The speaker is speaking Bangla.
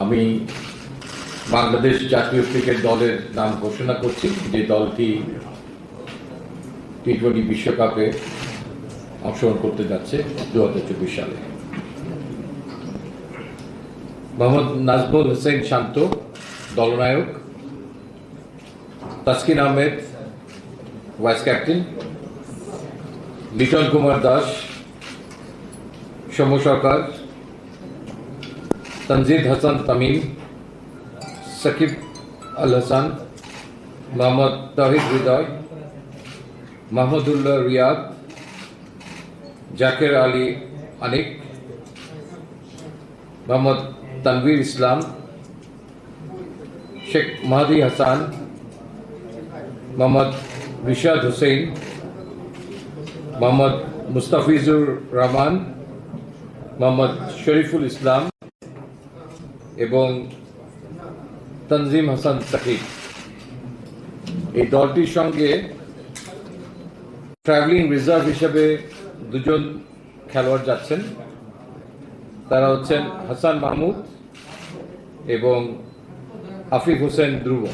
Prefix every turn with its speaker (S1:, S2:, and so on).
S1: আমি বাংলাদেশ জাতীয় ক্রিকেট দলের নাম ঘোষণা করছি। যে দলটি টি টোয়েন্টি বিশ্বকাপে অংশগ্রহণ করতে যাচ্ছে দু হাজার চব্বিশ সালে। Mohammad Najmul Hossain Shanto, দলনায়ক। Taskin Ahmed, vice captain. Liton Kumar Das, Soumya Sarkar. Tanzid Hasan Tamim, Shakib Al Hasan Mohammad Towhid Hridoy Mahmudullah Riyad, Zakir Ali Anik, Mohammad Tanvir Islam, Sheikh Mahedi Hasan, Mohammad Rishad Hossain, Mohammad Mustafizur Rahman, Mohammad Shoriful Islam এবং তনজিম হাসান সাকিব। এই দলটির সঙ্গে ট্রাভেলিং রিজার্ভ হিসেবে দুজন খেলোয়াড় যাচ্ছেন। তারা হচ্ছেন হাসান মাহমুদ এবং আফিফ হোসেন ধ্রুব।